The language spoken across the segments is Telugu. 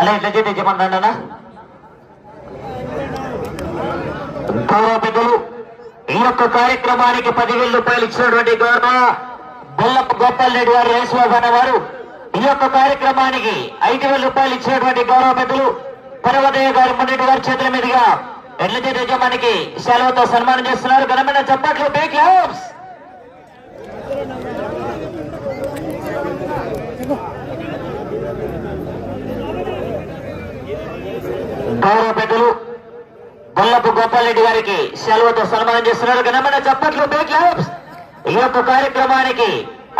అలా ఎట్లా చేతి చెప్పంటాడనా గౌరవ పెద్దలు ఈ యొక్క కార్యక్రమానికి పదివేల రూపాయలు ఇచ్చినటువంటి గౌరవ బొల్లప్ప గోపాల్ రెడ్డి గారు యేసుబాబు అన్నవారు ఈ యొక్క కార్యక్రమానికి ఐదు వేల రూపాయలు ఇచ్చినటువంటి గౌరవ పెద్దలు పర్వదయ్య గారు మొన్నటి గారి చేతుల మీదుగా ఎడ్ల చేతి యజమానికి సెలవుతో సన్మానం చేస్తున్నారు. ఘనమైన చప్పట్లు బేక్ గౌరవ పెద్దలు బొల్లపు గోపాలరెడ్డి గారికి సెలవుతో సన్మానం చేస్తున్నారు. ఘనమైన చప్పట్లు బేక్ క్లాప్స్ ఈ యొక్క కార్యక్రమానికి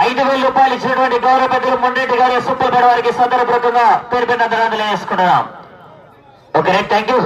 ఐదు వేల రూపాయలు ఇచ్చినటువంటి గౌరవ పెద్దలు మొండరెడ్డి గారి సూపర్ బెడ్ వారికి సందర్భంగా పేరు పెద్ద తెలియజేసుకుంటున్నాం okay right thank you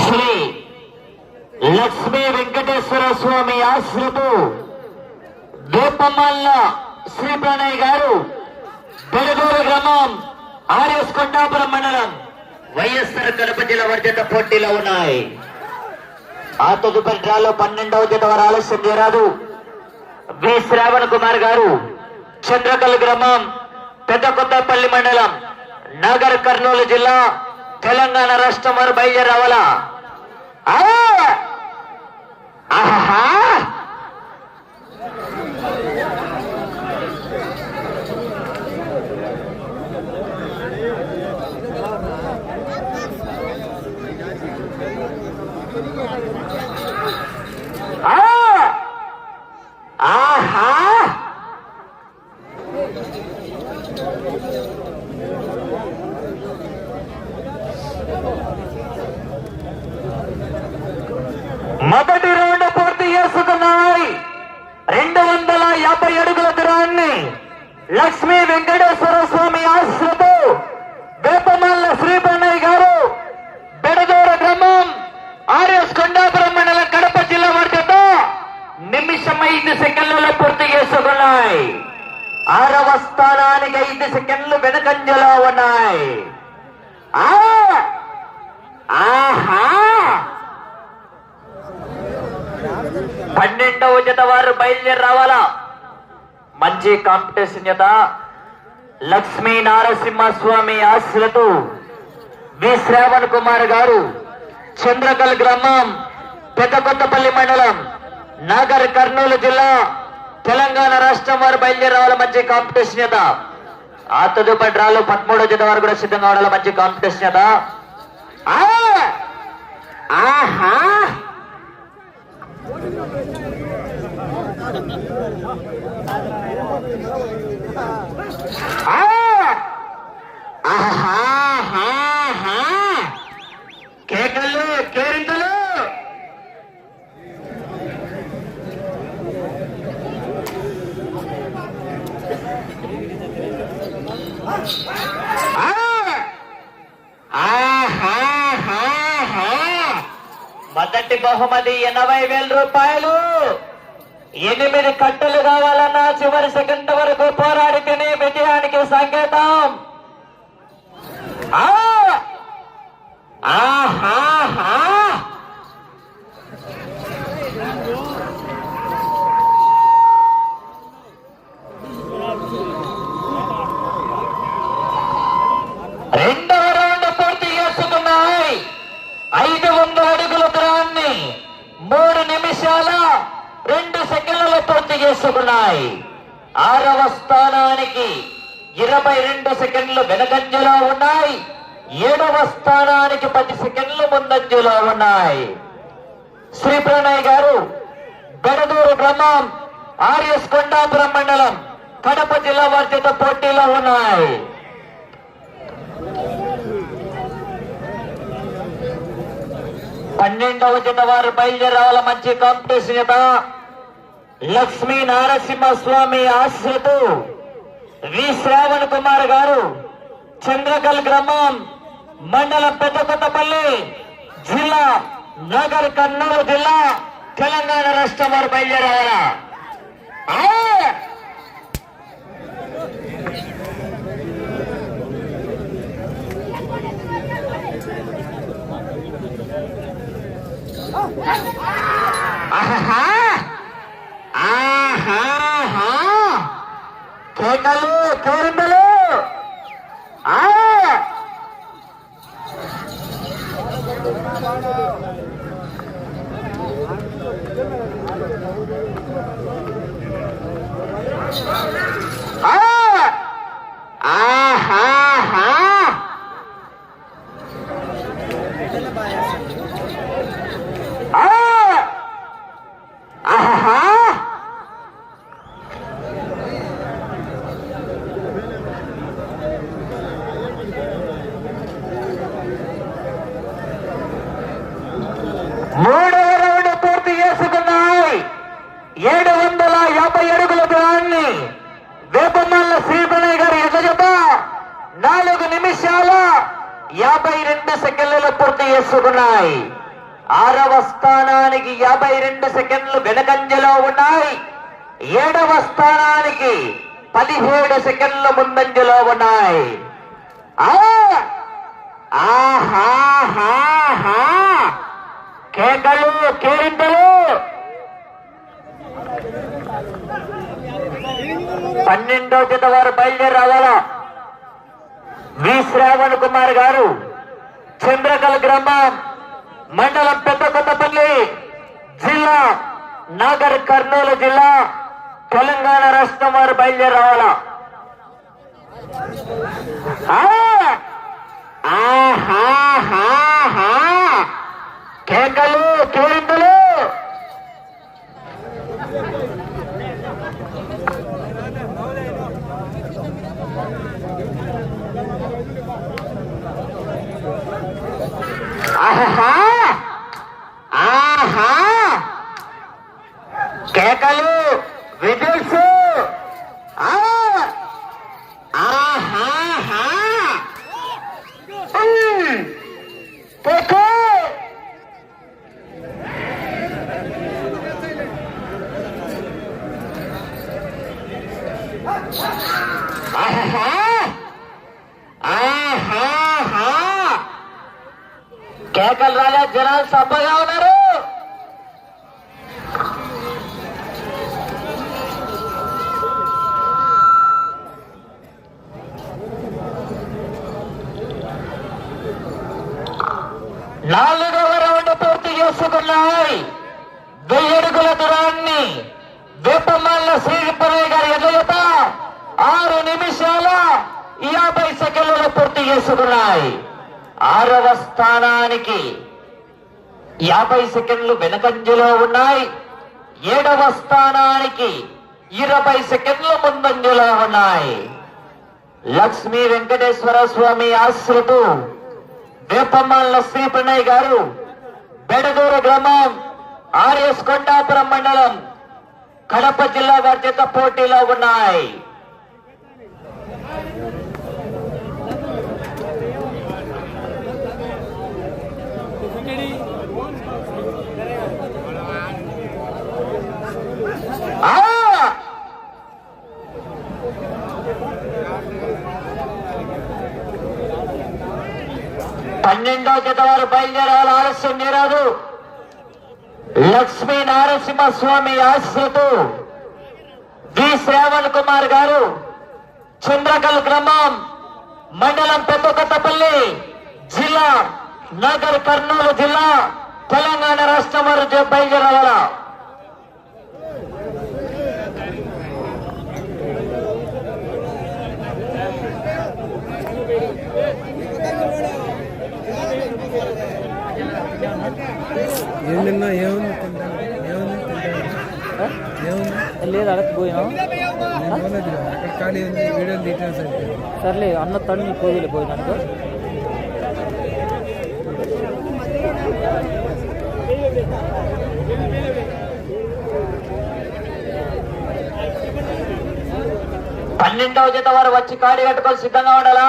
Shri Lakshmi Venkateswara Swami ఆశ్రము దీపమల్ల శ్రీ ప్రణయ్ గారు బెడదూరు గ్రామం ఆర్ఎస్ కొండాపురం మండలం వైఎస్ఆర్ కడప జిల్లా వర్జత పోటీలో ఉన్నాయి. ఆ తదుపరి డ్రాలో పన్నెండవ జత వారు ఆలస్యం చేరాదు వి. శ్రావణ్ కుమార్ గారు చంద్రకల్ గ్రామం పెద్ద కొత్తపల్లి మండలం నగర్ కర్నూలు జిల్లా తెలంగాణ రాష్ట్రం వారు బయలుదేరి ఆహా! ఆ! ఆహా మొదటి రౌండ్ పూర్తి చేసుకున్నాయి రెండు వందల యాభై అడుగుల దూరాన్ని లక్ష్మీ వెంకటేశ్వర స్వామి ఆశ్రతో వేపమల్ల శ్రీపన్నయ్య గారు బెడదూర గ్రామం ఆర్ఎస్ కొండాపురం మండలం కడప జిల్లా వర్గతో నిమిషం ఐదు సెకండ్లలో పూర్తి చేసుకున్నాయి ఆరవ స్థానానికి ఐదు సెకండ్లు వెనుకంజలో ఉన్నాయి ఆ! ఆహా పన్నెండవ జత వారు బయలుదేరి రావాలా మంచి కాంపిటీషన్ జత లక్ష్మీ నారసింహస్వామి ఆశలతో వి. శ్రావణ్ కుమార్ గారు చంద్రకల్ గ్రామం పెద్ద కొత్తపల్లి మండలం నాగర్ కర్నూలు జిల్లా తెలంగాణ రాష్ట్రం వారు బయలుదేరి రావాల మంచి కాంపిటీషన్ జత? ఆ తదుపరి డ్రాలో పదమూడో జత వారు కూడా సిద్ధంగా ఉండాలి మంచి కాంపిటీషన్ జత ఆ! ఆహా ఆ! ఆహాహాహా! కేకలు కేరింతలు ఆ! ఆహాహాహా! మొదటి బహుమతి ఎనభై వేల రూపాయలు. ఎనిమిది కట్టలు కావాలన్నా చివరి సెకండ్ వరకు పోరాడితేనే విజయానికి సంకేతం. ఆ! ఆహాహా! రెండవ రౌండ్ పూర్తి చేసుకున్నాయి ఐదు వందల అడుగుల దూరాన్ని మూడు నిమిషాల రెండు సెకండ్లలో పూర్తి ఉన్నాయి. ఆరవ స్థానానికి ఇరవై రెండు సెకండ్లు వెనకంజలో ఉన్నాయి. ఏడవ స్థానానికి పది సెకండ్లు ముందంజలో ఉన్నాయి. శ్రీ ప్రణయ్ గారు బెడదూరు గ్రామం ఆర్ఎస్ కొండాపురం మండలం కడప జిల్లా వర్జిత పోటీలో ఉన్నాయి. పన్నెండవ జత వారు బయలుదేరాల మంచి కాంపిటీషన్ జత లక్ష్మీ నారసింహస్వామి ఆశ్రతు వి శ్రావణ్ కుమార్ గారు చంద్రకల్ గ్రామం మండలం పెద్దకొత్తపల్లి జిల్లా నగర్ కర్నూలు జిల్లా తెలంగాణ రాష్ట్రం వారు బయలుదేరాల ఆ! ఆహాహా! ఆహాహా! కేకలు కేరిందలు ఆ! ఆ! ఆహాహా! ఆ! ఆహాహా! మూడవ రౌండ్ పూర్తి చేసుకున్నాయి ఏడు వందల యాభై అడుగుల దూరాన్ని వేపమల్ల శ్రీపణయ్య గారి ఎదుజత నాలుగు నిమిషాల యాభై రెండు సెకండ్లలో పూర్తి చేసుకున్నాయి ఆరవ స్థానానికి యాభై రెండు సెకండ్లు వెనకంజలో ఉన్నాయి. ఏడవ స్థానానికి పదిహేడు సెకండ్లు ముందంజలో ఉన్నాయి. ఆ! కేకలు కేరింతలు. పన్నెండో జత వారు బయలుదేరి రావాలా వి. శ్రావణ్ కుమార్ గారు చంద్రకల్ గ్రామం మండలం పెద్ద కొత్తపల్లి జిల్లా నాగర్ కర్నూలు జిల్లా తెలంగాణ రాష్ట్రం వారు బయలుదేరి రావాలా ఆ! కేకలు కేరింతలు ఆహా ఆహా కేకలు విజిల్స్ ఆ ఆహాహా ఉమ్. కేకు ఆహాహా ఆహాహా కేకలు రాలే జనాలు సబ్బగా ఉన్నారు. నాలుగవ రౌండ్ పూర్తి చేసుకున్నాయి. వెయ్యి అడుగుల దూరాన్ని వేపమల్ల శ్రీపరయ్య గారి ఎదుగుత ఆరు నిమిషాల యాభై సెకండ్లలో పూర్తి చేసుకున్నాయి. ఆరవ స్థానానికి యాభై సెకండ్లు వెనకంజలో ఉన్నాయి. ఏడవ స్థానానికి ఇరవై సెకండ్లు ముందంజలో ఉన్నాయి. లక్ష్మీ వెంకటేశ్వర స్వామి ఆశ్రతు వేపమ్మల శ్రీ ప్రణయ్ గారు బెడదూరు గ్రామం ఆర్ఎస్ కొండాపురం మండలం కడప జిల్లా వారి చేత పోటీలో ఉన్నాయి ఆ! పన్నెండో జత వారు బయలుదేరాలి ఆలస్యం నేరాదు లక్ష్మీ నారసింహస్వామి ఆశ్రతు. వి. శ్రావణ్ కుమార్ గారు చంద్రకల్ గ్రామం మండలం పెద్దకొత్తపల్లి జిల్లా నగర్ కర్నూలు జిల్లా తెలంగాణ రాష్ట్రం వారు బయలుదేరాల? ఏం తిన్నా ఏముంది ఏముంది లేదు అడగ పోయినా నేను పోలేదు అక్కడ ఖాళీ ఉంది వీడియోలు డీటెయిల్స్ అయితే. సర్లే అన్న తడు నీ కోవిలు పోయినాను పన్నెండవ జత వారు వచ్చి కాడి కట్టుకొని సిద్ధంగా ఉండాలా?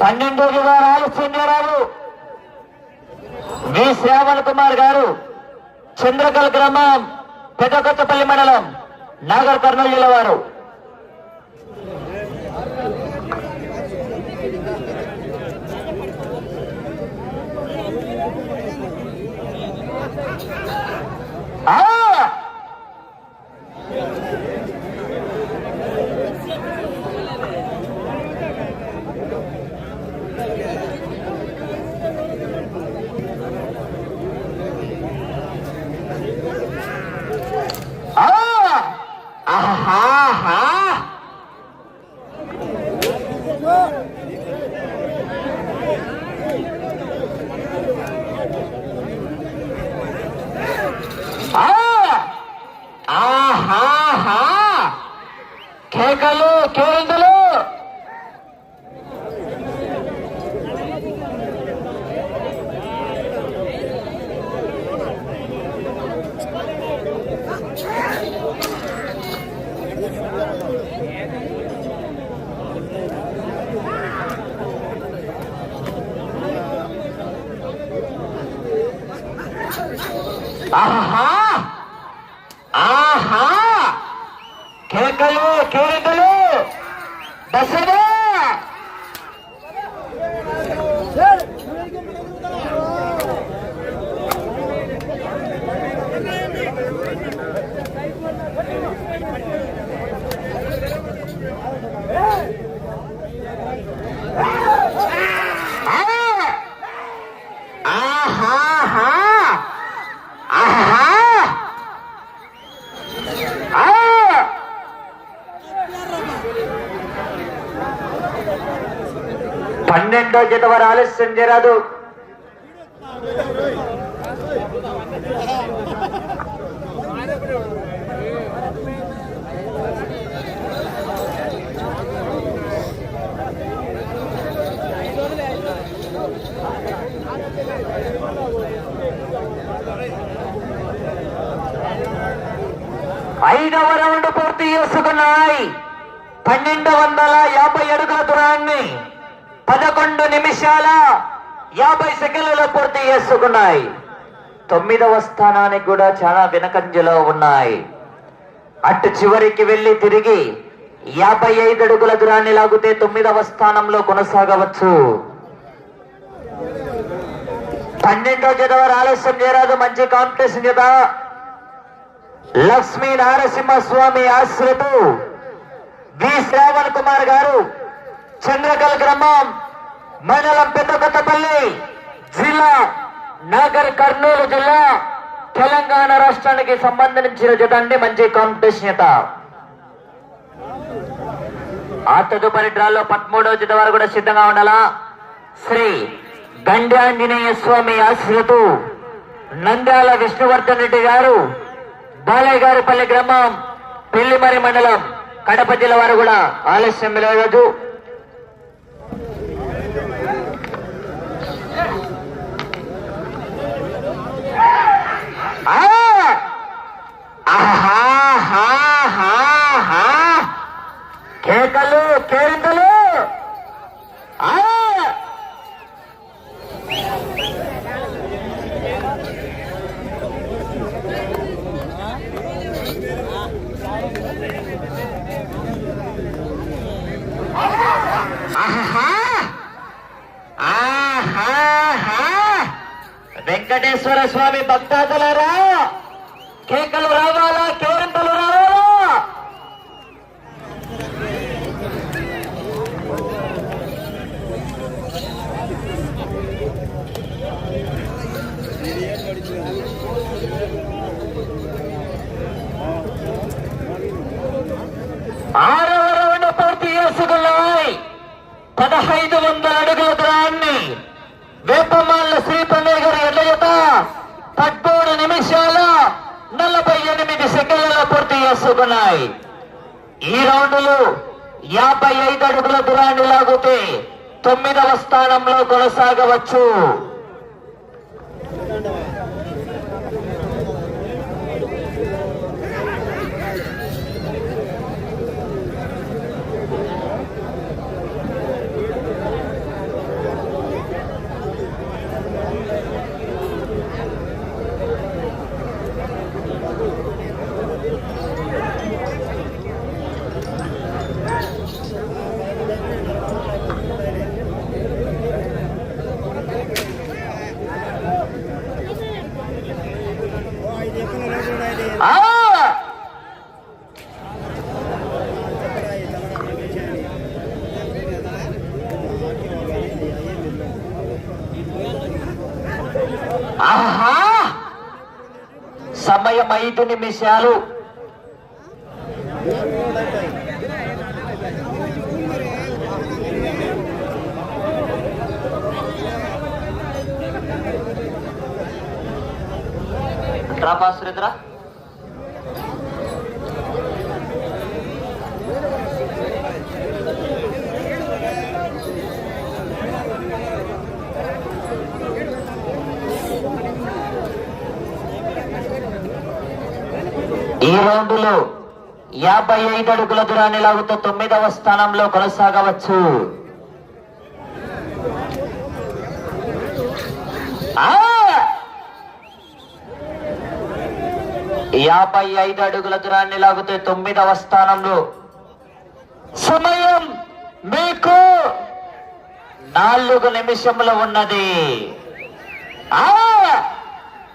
పన్నెండు వివరాలు సూర్యరావు వి. శ్రావణ్ కుమార్ గారు చంద్రకల్ గ్రామం పెద్దకొత్తపల్లి మండలం నాగర్ కర్నూలు జిల్లా వారు. ఆ! ఆహాహా! ఆ! ఆహాహా! కేకలు కేరింతలు ఆహా ఆహా. కేకలు కేరికలు దసరా ఆహాహా ఆహా ఆ! పన్నెండో జత వారు ఆలస్యం చేయరాదు ఐదవ రౌండ్ పూర్తి చేసుకున్నాయి పన్నెండు వందల యాభై అడుగుల దూరాన్ని పదకొండు నిమిషాల యాభై సెకండ్లలో పూర్తి చేసుకున్నాయి. తొమ్మిదవ స్థానానికి కూడా చాలా వెనకంజలో ఉన్నాయి. అటు చివరికి వెళ్ళి తిరిగి యాభై ఐదు అడుగుల దూరాన్ని లాగితే తొమ్మిదవ స్థానంలో కొనసాగవచ్చు. పన్నెండో జనవరి ఆలస్యం చేయరాదు మంచి కాంపిటీషన్ కదా లక్ష్మీ నారసింహస్వామి ఆశ్రతు వి. శ్రావణ్ కుమార్ గారు చంద్రకల్ గ్రామం మండలం పెద్దకొత్తపల్లి జిల్లా నాగర్ కర్నూలు జిల్లా తెలంగాణ రాష్ట్రానికి సంబంధించిన జత అండి మంచి కాంపిటీషన్ జత ఆ తదుపరి డ్రాలో పదమూడవ జత వారు కూడా సిద్ధంగా ఉండాలా? శ్రీ గండాంజనేయ స్వామి ఆశ్రతు నంద్యాల విష్ణువర్ధన్ రెడ్డి గారు బాలయ్య గారిపల్లి గ్రామం పెళ్ళిమరి మండలం కడప జిల్లా వారు కూడా ఆలస్యం లేదు కేకలు కేరింతలు ఆ వెంకటేశ్వర స్వామి భక్తాదులారా కేకలు రావాలా కేరింతలు రావాలా ఆరవ రౌండ్ పూర్తి చేసుకున్నాయి పదహైదు వందల అడుగుల దూరాన్ని వేపమాల శ్రీపన్నయ్య గారి ఎడ్లజత పద్మూడు నిమిషాల నలభై ఎనిమిది సెకండ్లలో పూర్తి చేసుకున్నాయి. ఈ రౌండ్లు యాభై ఐదు అడుగుల దూరాన్ని లాగితే తొమ్మిదవ స్థానంలో కొనసాగవచ్చు ఆ ఆహా సమయం ఐదు నిమిషాలు. డ్రాప్ ఆశ్రితరా ఈ రౌండ్లో యాభై ఐదు అడుగుల దూరాన్ని లాగుతూ తొమ్మిదవ స్థానంలో కొనసాగవచ్చు. యాభై ఐదు అడుగుల దూరాన్ని లాగుతూ తొమ్మిదవ స్థానంలో సమయం మీకు నాలుగు నిమిషములు ఉన్నది. ఆ!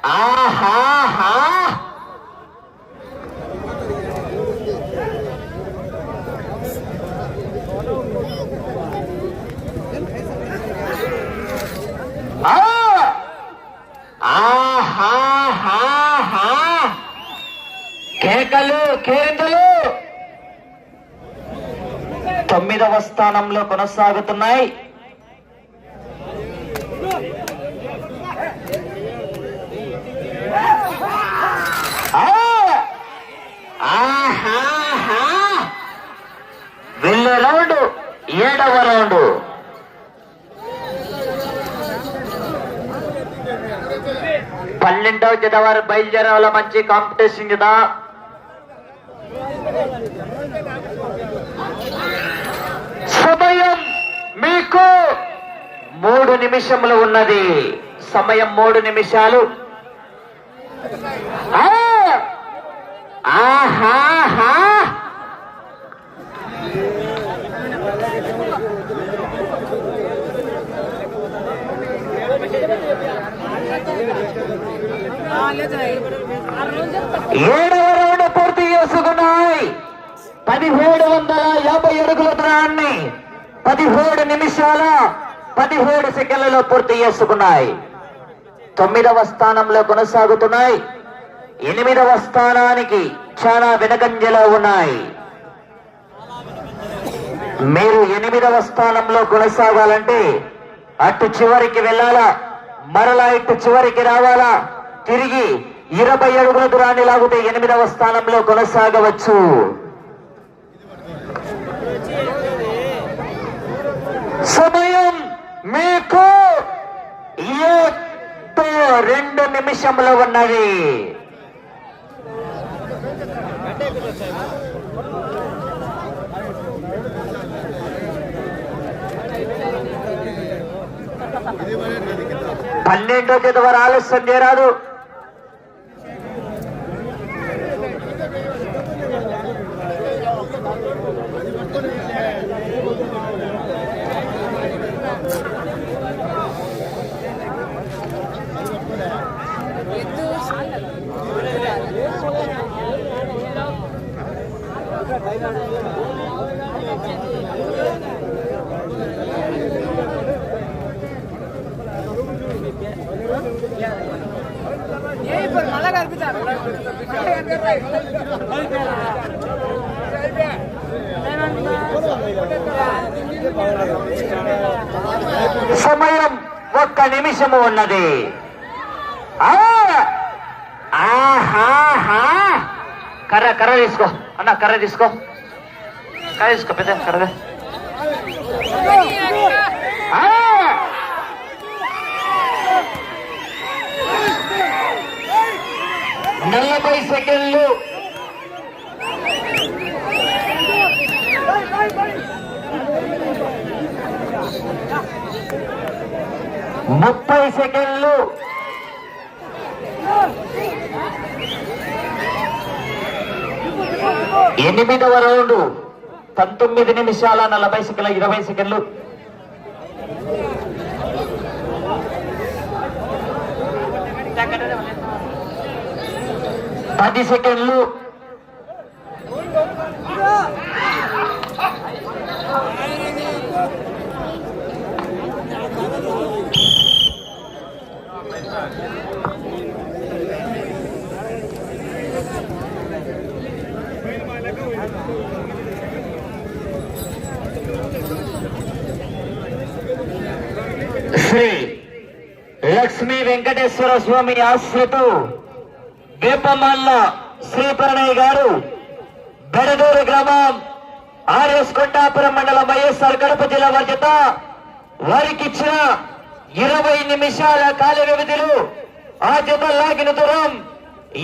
ఆహాహా ఆ! ఆహాహాహా! కేకలు కేరింతలు తొమ్మిదవ స్థానంలో కొనసాగుతున్నాయి ఆ! ఆహాహా! వెళ్ళే రౌండ్ ఏడవ రౌండ్ పన్నెండవ జత వారు బయలుదేరాల మంచి కాంపిటీషన్ కదా సమయం మీకు మూడు నిమిషములు ఉన్నది. సమయం మూడు నిమిషాలు. ఆహాహా! ఏడవ రౌండ్ పూర్తి చేసుకున్నాయి పదిహేడు వందల యాభై అడుగుల దూరాన్ని పదిహేడు నిమిషాల పదిహేడు సెకండ్లలో పూర్తి చేసుకున్నాయి. తొమ్మిదవ స్థానంలో కొనసాగుతున్నాయి. ఎనిమిదవ స్థానానికి చాలా వెనకంజలో ఉన్నాయి. మీరు ఎనిమిదవ స్థానంలో కొనసాగాలంటే అటు చివరికి వెళ్ళాలా? మరలా ఇటు చివరికి రావాలా? తిరిగి ఇరవై అడుగుల దూరాన్ని లాగితే ఎనిమిదవ స్థానంలో కొనసాగవచ్చు సమయం మీకు ఏతో దేశంలో ఉన్నది. పన్నెండో జత వారు ఆలస్యం చేయరాదు సమయం ఒక్క నిమిషము ఉన్నది. కర్ర కర్ర తీసుకో. అన్న కర్ర తీసుకో. కర్ర తీసుకో పెద్ద కర్ర. నలభై సెకండ్లు. ముప్పై సెకండ్లు. ఎనిమిదవ రౌండ్. పంతొమ్మిది నిమిషాల నలభై సెకండ్ల ఇరవై సెకండ్లు. పది సెకండ్లు. శ్రీ లక్ష్మీ వెంకటేశ్వర స్వామి ఆశ్రతు వేపమల్ల శ్రీపరణయ్య గారు బెడదూరు గ్రామం ఆర్ఎస్ కొండాపురం మండలం వైఎస్ఆర్ కడప జిల్లా బాధ్యత. వారికి ఇచ్చిన ఇరవై నిమిషాల కాల వ్యవధిలో ఆ జత లాగిన దూరం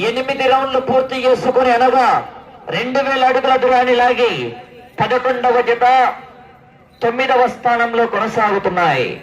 ఎనిమిది రౌండ్లు పూర్తి చేసుకుని అనగా రెండు వేల అడుగుల దూరాన్ని లాగి పదకొండవ జత తొమ్మిదవ స్థానంలో కొనసాగుతున్నాయి.